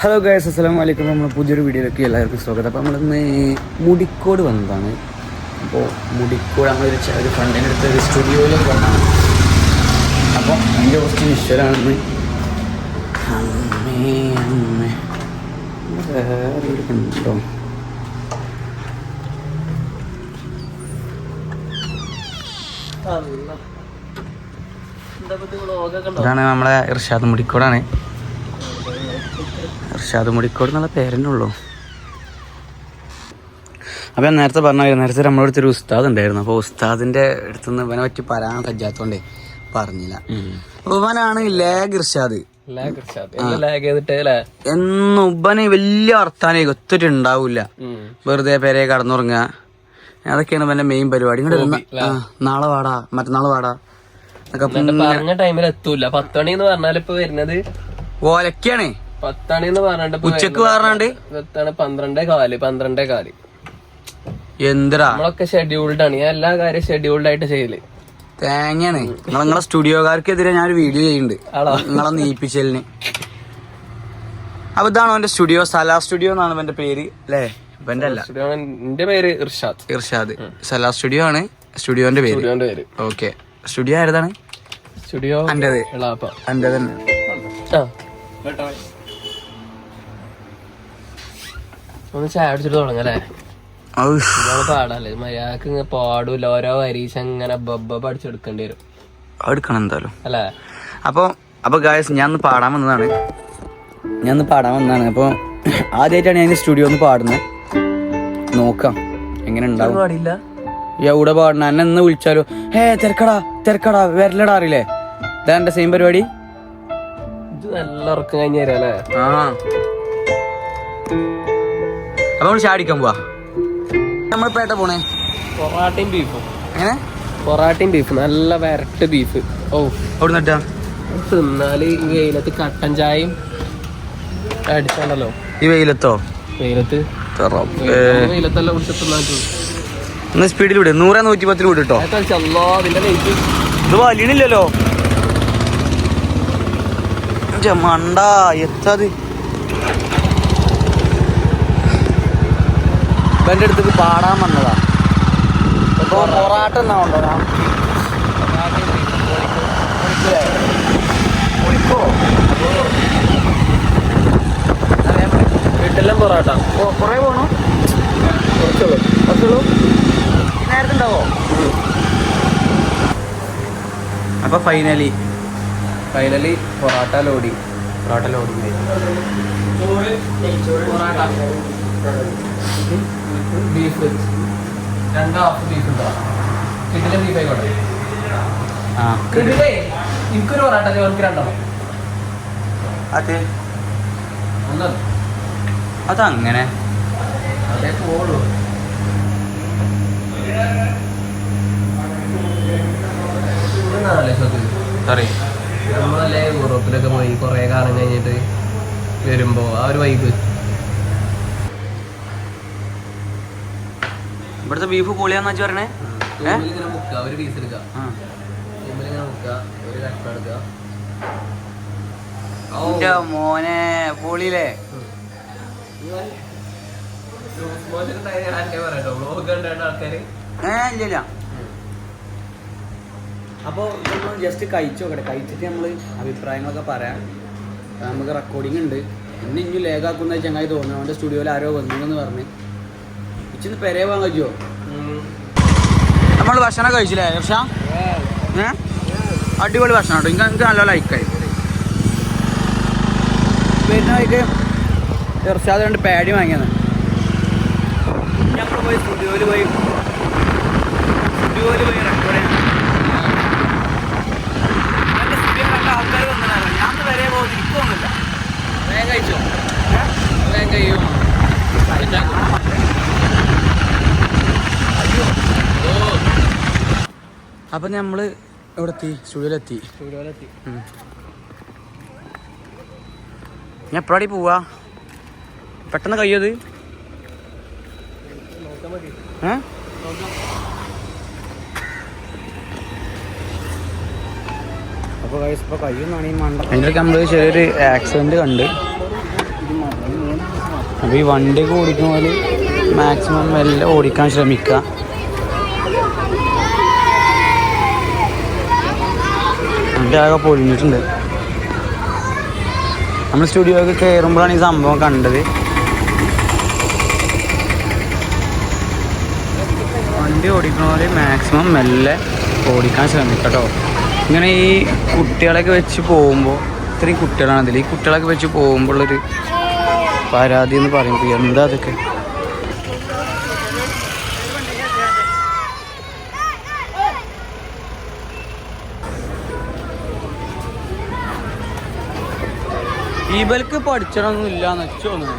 Hello guys അസ്സലാം വലൈക്കും നമ്മൾ പുതിയൊരു വീഡിയോയിലേക്ക് എല്ലാവർക്കും സ്വാഗതം. അപ്പോൾ നമ്മളിന്ന് മുടിക്കോട് വന്നതാണ്. അപ്പോൾ മുടിക്കോട് നമ്മളൊരു ഒരു ഫ്രണ്ടിന്റെ അടുത്ത് ഒരു സ്റ്റുഡിയോയിലേക്ക് വന്നതാണ്. അപ്പോൾ എന്റെ കുറച്ച് ഈശ്വരാണെന്ന് അമ്മേ അമ്മേ. വേറെ ഉണ്ടോ ഇതാണ് നമ്മളെ ഇർഷാദ് മുടിക്കോടാണ്. ഇർഷാദ് മുടിക്കോട് എന്നുള്ള പേരെന്നെ ഉള്ളൂ. അപ്പോൾ ഞാൻ നേരത്തെ പറഞ്ഞു നേരത്തെ നമ്മുടെ അടുത്ത് ഒരു ഉസ്താദ് ഉണ്ടായിരുന്നു. അപ്പോൾ ഉസ്താദിന്റെ അടുത്തുനിന്ന് ഇവനെ പറ്റി പറയാൻ കഴിയാത്തോണ്ടേ പറഞ്ഞില്ല. അപ്പോൾ ഇവനാണ് ലേഗ് ഇർഷാദ്. എന്നും ഉബന് വലിയ വർത്താനേ ഒത്തിരി ഉണ്ടാവില്ല വെറുതെ പേരെ കടന്നുറങ്ങുക. അതൊക്കെയാണ് ഇവന്റെ മെയിൻ പരിപാടി. ഇങ്ങോട്ട് നാളെ വാടാ മറ്റന്നാൾ വാടാ. പറഞ്ഞ ടൈമിൽ എത്തൂല. മണി എന്ന് പറഞ്ഞാൽ ഇപ്പൊ വരുന്നത് ഓലക്കാണേ. പത്തണി എന്ന് പറഞ്ഞിട്ട് ഉച്ചയ്ക്ക് പറഞ്ഞാണ്ട്? എത്താണ് പന്ത്രണ്ടേ കാൽ പന്ത്രണ്ടേ കാൽ. എന്തിടാ? നമ്മളൊക്കെ ഷെഡ്യൂൾഡ് ആണ്. ഞാൻ എല്ലാ കാര്യം ഷെഡ്യൂൾഡ് ആയിട്ട് ചെയ്യൽ. തേങ്ങയാണ്. നിങ്ങൾ നിങ്ങളെ ഞാൻ ഒരു വീഡിയോ ചെയ്യുന്നുണ്ട്? നിങ്ങളെ നീപ്പിച്ചലിന്. അപ്പൊ ഇതാണോ എന്റെ സ്റ്റുഡിയോ സലാ സ്റ്റുഡിയോ എന്നാണ് എന്റെ പേര് അല്ലേ? ഇവന്റെ അല്ല. എന്റെ പേര് ഇർഷാദ്. ഇർഷാദ്. സലാ സ്റ്റുഡിയോ ആണ് സ്റ്റുഡിയോന്റെ പേര്. ഓക്കെ. സ്റ്റുഡിയോ ആരതാണ്? സ്റ്റുഡിയോ എന്റേത് എളാപ്പ. എന്റെ തന്നെ. ആ. ഒന്ന് ചായ അടിച്ചിട്ട് തുടങ്ങല്ലേ പാടല്ലേ? മര്യാദയ്ക്ക് ഇങ്ങനെ പാടൂല. ഓരോ അങ്ങനെ ബബ്ബ പഠിച്ചെടുക്കേണ്ടി വരും. എടുക്കണം എന്തായാലും. അല്ലേ? അപ്പോൾ അപ്പോൾ ഗായസ് ഞാൻ ഒന്ന് പാടാൻ വന്നതാണ്. ഞാൻ ഒന്ന് പാടാൻ വന്നതാണ്. അപ്പോൾ ആദ്യമായിട്ടാണ് ഞാൻ സ്റ്റുഡിയോ ഒന്ന് പാടുന്നത്. നോക്കാം. എങ്ങനെ ഉണ്ടാവും. പാടില്ല. എവിടെ പാടണ? എന്നെ ഒന്ന് വിളിച്ചാലോ? ഹേ തിരക്കടാ തിരക്കടാ വരലടാ അറിയില്ലേ? ഇതാ എന്റെ സെയിം പരിപാടി. ഇത് നല്ല ഉറക്കം കഴിഞ്ഞ് തരാം അല്ലേ? ആ. അപ്പൊ നമ്മൾ ചാടിക്കാൻ പോവാ. നമ്മൾ പേട്ട പോണേ? പൊറാട്ടയും ബീഫും എങ്ങനെ? പൊറാട്ടയും ബീഫ് നല്ല വരട്ട് ബീഫ് ഓ അവിടെ നിട്ടാ തിന്നാൽ ഈ വെയിലത്ത് കട്ടൻ ചായയും അടിച്ചാണല്ലോ ഈ വെയിലത്തോ? വെയിലത്ത്? വെയിലത്തല്ല കുടിച്ച് തിന്നാൻ. ഒന്ന് സ്പീഡിൽ വിട്. നൂറ് നൂറ്റി പത്ത് വിട് കേട്ടോ ചല്ലോ അതിന്റെ ലേറ്റ് ഇത് വലിയണില്ലല്ലോ. മണ്ട എത്തത് എന്റെ അടുത്തേക്ക് പാടാൻ വന്നതാ. ഇപ്പോൾ പൊറാട്ട എന്നാ ഉണ്ടോ വീട്ടിലും പൊറാട്ട. കുറേ പോണു? കുറച്ചുള്ളൂ. കുറച്ചുള്ളൂ? നേരത്തെ ഉണ്ടാവോ അപ്പൊ ഫൈനലി ഫൈനലി പൊറാട്ട ലോഡി പൊറാട്ട ലോഡ് ബീഫ് രണ്ട് ഹാഫ് ബീഫ് ഉണ്ടാവും കിട്ടിലെ ബീഫ് ആയിക്കോട്ടെ എനിക്കൊരു പൊറാട്ട എനിക്ക് രണ്ടോ അതെ? അതങ്ങനെ? അതേ പോളൂ സോറി നമ്മളല്ലേ യൂറോപ്പിലൊക്കെ പോയി കുറേ കാലം കഴിഞ്ഞിട്ട് വരുമ്പോ ആ ഒരു വൈബ് ഇവിടുത്തെ ബീഫ് പൊളിയാന്ന് വെച്ച് മുക്കുക ഒരു പീസ് എടുക്കുക ഒരു കഷ്ണം മോനെ ഏ ഇല്ല അപ്പോൾ നമ്മൾ ജസ്റ്റ് കഴിച്ചു നോക്കട്ടെ. കഴിച്ചിട്ട് നമ്മൾ അഭിപ്രായങ്ങളൊക്കെ പറയാം. നമുക്ക് റെക്കോർഡിംഗ് ഉണ്ട്. ഇന്ന് ഇനി ലേഖാക്കുന്ന ചങ്ങായി തോന്നുന്നു. അവന്റെ സ്റ്റുഡിയോയിൽ ആരോ വന്നു എന്ന് പറഞ്ഞ്. ഇച്ചിന്ന് പെരേ പോകാൻ കഴിയോ നമ്മൾ ഭക്ഷണം കഴിച്ചില്ലേ ഹർഷ? ഏ? അടിപൊളി ഭക്ഷണം കേട്ടോ. ഇങ്ങനെ എനിക്ക് നല്ല ലൈക്കായി വഴിക്ക് ഇർഷാദ് രണ്ട് പാഡി വാങ്ങിയത്. ഞങ്ങൾ പോയി സ്റ്റുഡിയോയിൽ പോയി. സ്റ്റുഡിയോയിൽ പോയി റെക്കോർഡ് ചെയ്യാൻ. സ്റ്റുഡിയോ കണ്ട ആൾക്കാർ ഞാൻ വരെ പോകുന്നില്ല വേഗം കഴിച്ചോ. വേഗം കഴിയും. അപ്പം നമ്മൾ ഇവിടെ എത്തി സ്റ്റുഡിയോയിലെത്തി. ചൂടുവെള്ളത്തി ഞാൻ എപ്പോഴാടി പോവാ? പെട്ടെന്ന് കഴിയത് നോക്കാൻ മതി. ഏ? അപ്പോൾ ഇപ്പോൾ കഴിയുന്നാണ് ഈ മണ്ട അതിന്റെ നമ്മൾ ചെറിയൊരു ആക്സിഡന്റ് കണ്ട്. അപ്പോൾ ഈ വണ്ടിയൊക്കെ ഓടിക്കുന്ന പോലെ മാക്സിമം എല്ലാം ഓടിക്കാൻ ശ്രമിക്കുക വണ്ടി ആകെ പൊളിഞ്ഞിട്ടുണ്ട്. നമ്മൾ സ്റ്റുഡിയോയിൽ കയറുമ്പോഴാണ് ഈ സംഭവം കണ്ടത്. വണ്ടി ഓടിക്കണ പോലെ മാക്സിമം മെല്ലെ ഓടിക്കാൻ ശ്രമിക്കട്ടോ ഇങ്ങനെ ഈ കുട്ടികളൊക്കെ വെച്ച് പോകുമ്പോൾ ഇത്രയും കുട്ടികളാണ് അതിൽ ഈ കുട്ടികളൊക്കെ വെച്ച് പോകുമ്പോഴുള്ളൊരു പരാതി എന്ന് പറയുമ്പോൾ എന്താ അതൊക്കെ? ഇവർക്ക് പഠിച്ചണമൊന്നും ഇല്ല വെച്ച് തോന്നുന്നു.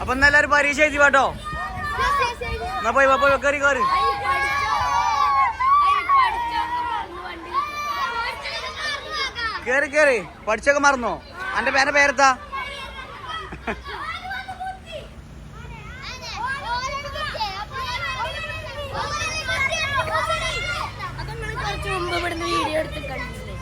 അപ്പൊ എന്നെല്ലാരും പരീക്ഷ എഴുതി കേട്ടോ എന്നാ പോയി പോയി കയറി കയറി കേറി. കേറി പഠിച്ചൊക്കെ മറന്നോ? അന്റെ പേരെ പേരെത്താ കുറച്ച് മുമ്പ് ഇവിടുന്ന് വീഡിയോ എടുത്ത് കണ്ടില്ലേ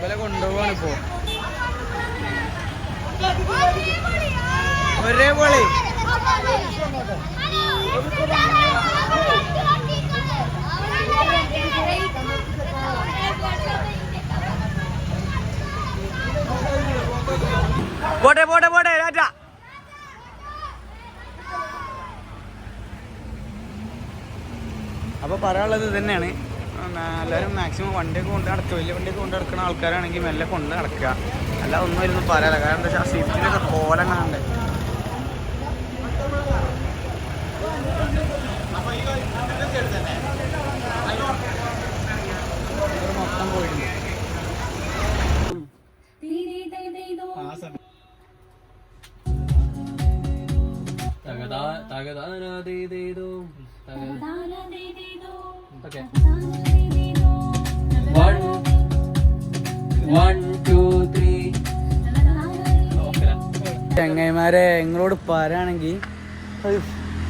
വില കൊണ്ടുപോവാണ് ഇപ്പോ ഒരേപോലെ. പോട്ടെ പോട്ടെ പോട്ടെ ടാറ്റ. അപ്പോൾ പറയാനുള്ളത് തന്നെയാണ്. എല്ലാവരും മാക്സിമം വണ്ടിയൊക്കെ കൊണ്ട് നടക്കുക വലിയ വണ്ടിയൊക്കെ കൊണ്ട് നടക്കുന്ന ആൾക്കാരാണെങ്കിൽ മെല്ലെ കൊണ്ട് നടക്കുക അല്ല ഒന്നും ഇരുന്ന് പറയാല്ല. കാരണം എന്താ വെച്ചാൽ ആ സ്വിഫ്റ്റിനൊക്കെ കോലം വൺ ടു ത്രീ ചെങ്ങൈമാരെ നിങ്ങളോട് പറയാണെങ്കിൽ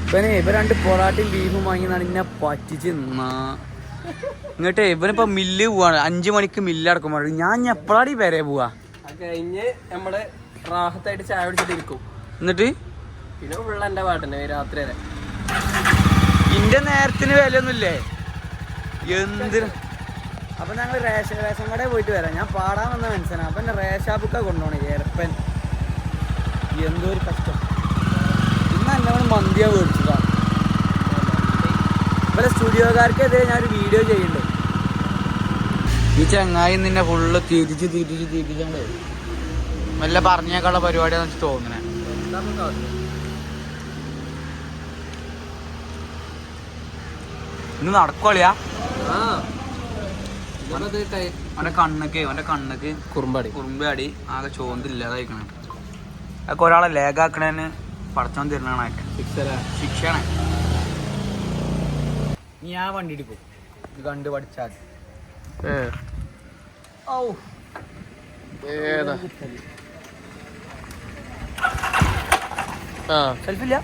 ഇവനെ ഇവ രണ്ട് പൊറാട്ടയും ബീഫും വാങ്ങി ഇന്നെ പറ്റിച്ച് നിന്നാ ഇങ്ങോട്ടേ ഇവനിപ്പോ മില്ല് പോവാണ്. അഞ്ചു മണിക്ക് മില്ല് അടക്കും ഞാൻ എപ്പോഴാടി വരെ പോവാ? കഴിഞ്ഞ് നമ്മൾ റാഹത്തായിട്ട് ചായ കുടിച്ചിട്ടിരിക്കും. എന്നിട്ട്? പിന്നെ ഉള്ള എന്റെ പാട്ടന്നെ രാത്രി വരെ. ഇന്റെ നേരത്തിന് വിലയൊന്നുമില്ലേ? എന്തിന്? അപ്പൊ ഞങ്ങൾ റേഷൻ റേഷൻ കടയിൽ പോയിട്ട് വരാം. ഞാൻ പാടാൻ വന്ന മനസ്സിലാണ് അപ്പൊ എന്നെ റേഷാബുക്ക കൊണ്ടുപോണേ ഏർപ്പൻ. എന്തോ ഒരു കഷ്ടം. ഇന്ന് എന്നോട് മന്തിയാ മേടിച്ചതാ. ഇവരെ സ്റ്റുഡിയോക്കാർക്കെതിരെ ഞാനൊരു വീഡിയോ ചെയ്യുന്നുണ്ട്. ഈ ചങ്ങായി നിന്നെ ഫുള്ള് തിരിച്ച് തിരിച്ച് തിരിച്ചുണ്ട് വല്ല പറഞ്ഞേക്കാനുള്ള പരിപാടിയാന്ന് വെച്ച് തോന്നുന്നേ. ഇന്ന് നടക്കോളിയാ അവന്റെ കണ്ണക്ക് അവന്റെ കണ്ണക്ക് കുറുമ്പടി. കുറുമ്പടി. ആകെ ചോന്തില്ലാതായിക്കണ അതൊക്കെ ഒരാളെ ലേഖാക്കണേന് പടച്ചോൻ തരണേ ശിക്ഷയാണ്. ആ വണ്ടി എടുക്കും ഇത് കണ്ട് പഠിച്ചാൽ ഔ. ഏതാ? ആ. സെൽഫില്ല?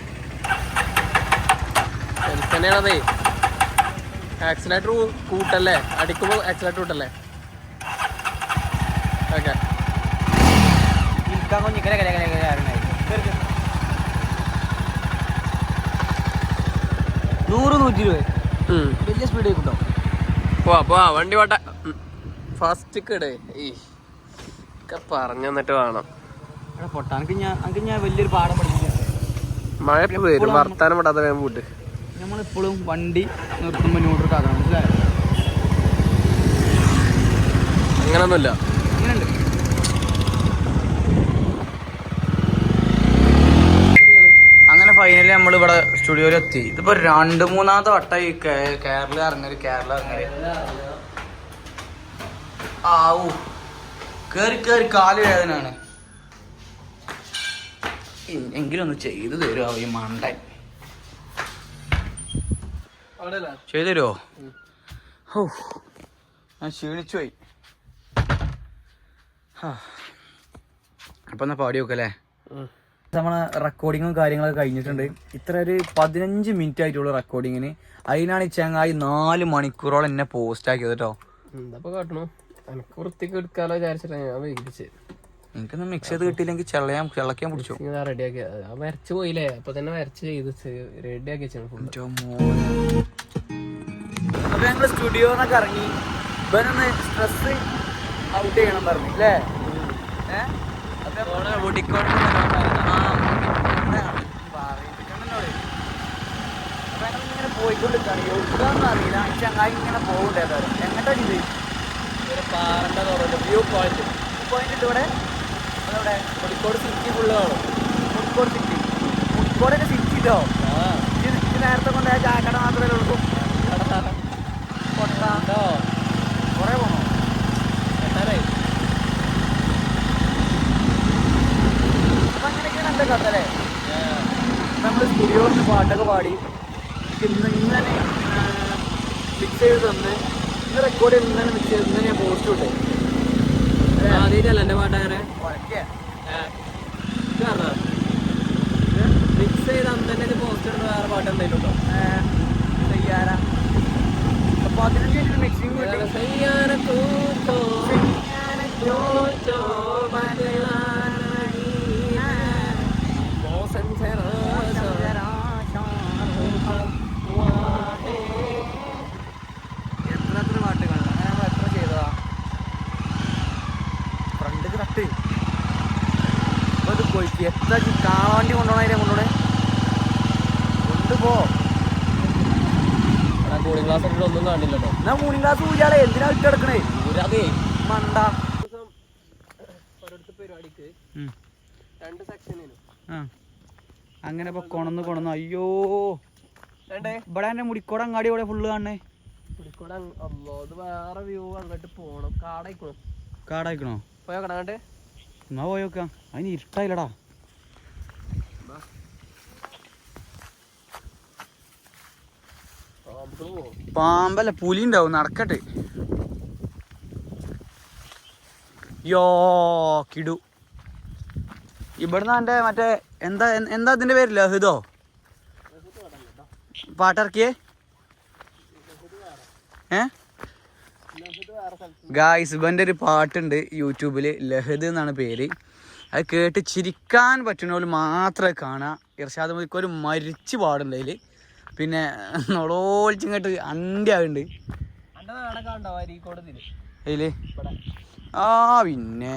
തന്നെയാണതേ ആക്സിലേറ്റർ കൂട്ടല്ലേ? അടിക്കുമ്പോൾ ആക്സിലേറ്റർ കൂട്ടല്ലേ? ഓക്കെ. നൂറ് നൂറ്റി ഇരുപത് വലിയ സ്പീഡ് കിട്ടോ പോവാ പോവാ വണ്ടി വട്ട ഫസ്റ്റ് ഈ പറഞ്ഞു തന്നിട്ട് വേണം. ഞാൻ ഞാൻ വലിയൊരു പാഠം മഴ വരും വർത്താനം വിടാതെ വേഗം പോട്ട് നമ്മളിപ്പോഴും വണ്ടി നിർത്തുമ്പോൾ ന്യൂട്രൽ ആക്കണം മനസ്സിലായോ? അങ്ങനൊന്നുമില്ല. അങ്ങനെയുണ്ട് അങ്ങനെ നമ്മൾ ഇവിടെ സ്റ്റുഡിയോയിൽ എത്തി ഇതിപ്പോ രണ്ട് മൂന്നാമത്തെ വട്ടായി കേരള ഇറങ്ങൽ കേരള ഇറങ്ങൽ. ആവൂ. കേറി കേറി കാൽ വേദനയാണ് എങ്കിലും ഒന്ന് ചെയ്തു തരുമോ ഈ മണ്ടൻ? ചെയ്തു തരുമോ ഓ ഞാൻ ക്ഷീണിച്ചു പോയി. അപ്പം എന്നാ പാടി നോക്കല്ലേ നമ്മളെ റെക്കോർഡിങ്ങും കാര്യങ്ങളൊക്കെ കഴിഞ്ഞിട്ടുണ്ട്. ഇത്ര ഒരു പതിനഞ്ച് മിനിറ്റ് ആയിട്ടുള്ള റെക്കോർഡിങ്ങിന് അതിനാണ് ഈ ചങ്ങായി നാല് മണിക്കൂറോളം എന്നെ പോസ്റ്റ് ആക്കിയത് കേട്ടോ. എന്താ കാട്ടണു? എനക്ക് വൃത്തിക്ക് എടുക്കാലോ ഞാൻ എനിക്കൊന്നും മിക്സ് ചെയ്ത് കിട്ടിയില്ലെങ്കിൽ ചെള്ളയാം ചെള്ളക്കാൻ പിടിച്ചു? വരച്ച് പോയില്ലേ? അപ്പൊ തന്നെ വരച്ച് ചെയ്ത് റെഡിയാക്കി അപ്പൊ ഞങ്ങൾ സ്റ്റുഡിയോന്നൊക്കെ ഇറങ്ങി. ഇവനൊന്ന് സ്ട്രെസ് ഔട്ട് ചെയ്യണം പറഞ്ഞു അല്ലേ ഏഹ് ഇങ്ങനെ പോയിക്കൊണ്ടിരിക്കാണ്. എവിടാന്ന് അറിയില്ല. ചങ്ങായി ഇങ്ങനെ പോകണ്ടേ ഏതായാലും. ഇത്? ഒരു പാറന്റെ തുറന്നു വ്യൂ പോയിന്റ് പോയിന്റ് ഇവിടെ അതവിടെ കോഴിക്കോട് സിറ്റി ഫുള്ള് കാണും മുടിക്കോട് സിറ്റി കോഴിക്കോടൊക്കെ സിറ്റി ആ ഇത് ഇത് നേരത്തെ കൊണ്ടുപോയ ചാക്കട മാത്രമേ ഉള്ളൂ കൊട്ട ഉണ്ടോ കുറേ പോണോ എട്ടാനായി അപ്പൊ അങ്ങനെയൊക്കെയാണ് എന്റെ കഥ അല്ലേ നമ്മൾ സ്റ്റുഡിയോയിൽ പാട്ടൊക്കെ പാടി ഇന്ന് ഇന്നലെ മിക്സ് ചെയ്ത് തന്ന് ഇന്ന് റെക്കോർഡ് ചെയ്ത് ഇന്നലെ മിക്സ് ചെയ്ത് ഇന്നലെ ഞാൻ പോസ്റ്റ് വിട്ടേ ആദ്യമായിട്ടല്ല എന്റെ പാട്ടങ്ങനെ ഉറക്കെ മിക്സ് ഇത് തന്നെ പോസ്റ്റ് ഇടുന്ന വേറെ പാട്ട് എന്തെങ്കിലും ഉണ്ടോ? കിട്ടി സയ്യാന തൂത്തോ എത്ര ചെയ്തതാ ഫ്രണ്ടിക്ക് തട്ട്. അപ്പൊ ഇത് പോയിട്ട് എത്ര കാണാണ്ടി കൊണ്ടുപോകണേ കൊണ്ടുപോ കൂളിംഗ് ഗ്ലാസ് ഇട്ടിട്ട് ഒന്നും കാണില്ല ഞാൻ മൂന്ന് ക്ലാസ് പൂജാളെ എന്തിനാ ഇട്ടെടുക്കണേ? ഊരാതേ. മണ്ട. പരിപാടിക്ക്. രണ്ട് സെക്ഷനേനു അങ്ങനെ ഇപ്പൊ കൊണന്ന് കൊണന്ന്. അയ്യോ. ഇവിടെ തന്നെ മുടിക്കോട് അങ്ങാടി ഇവിടെ ഫുള്ള് കാണണേ. അല്ലോ അത് വേറെ വ്യൂ അങ്ങോട്ട് പോണം. കാടായിക്കണോ? കാടായിക്കണോ? പോയോ കടങ്ങാണ്ട് എന്നാ പോയോക്കാം. അതിന് ഇരുട്ടായില്ലടാ നമുക്ക് പോവും പാമ്പല്ല പുലി ഉണ്ടാവും നടക്കട്ടെ. യോ കിടു. ഇവിടുന്ന് എന്റെ മറ്റേ എന്താ എന്താ അതിന്റെ പേര് ഹിതോ പാട്ടിറക്കിയേ? ഏ? ഗായ്സ് ഇവന്റെ ഒരു പാട്ടുണ്ട് യൂട്യൂബിൽ ലഹദ് എന്നാണ് പേര്. അത് കേട്ട് ചിരിക്കാൻ പറ്റുന്നവർ മാത്രമേ കാണാം. ഇർഷാദ് മതിക്ക് ഒരു മരിച്ച് പാടുണ്ട് പിന്നെ അണ്ടിയാവുണ്ട് ഉണ്ടോ അരീക്കോട് ഇതിൽ അതിൽ ആ പിന്നെ.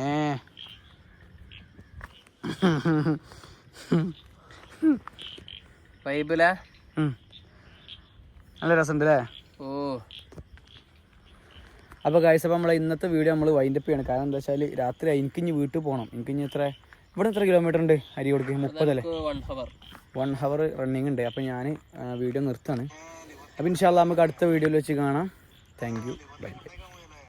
വൈബിലെ? നല്ല രസമുണ്ട് അല്ലേ ഓ. അപ്പോൾ കാഴ്ച അപ്പോൾ നമ്മളെ ഇന്നത്തെ വീഡിയോ നമ്മൾ വൈൻഡപ്പ് ചെയ്യണം. കാരണം എന്താ വെച്ചാൽ രാത്രി എനിക്കിഞ്ഞ് വീട്ടിൽ പോകണം എനിക്കിഞ്ഞ് എത്ര? ഇവിടെ എത്ര കിലോമീറ്റർ ഉണ്ട് അരി കൊടുക്കുക മുപ്പതല്ലേ? വൺ ഹവർ റണ്ണിങ് ഉണ്ട്. അപ്പോൾ ഞാൻ വീഡിയോ നിർത്താണ് അപ്പോൾ ഇൻഷാല്ല നമുക്ക് അടുത്ത വീഡിയോയിൽ വെച്ച് കാണാം. Thank you bye bye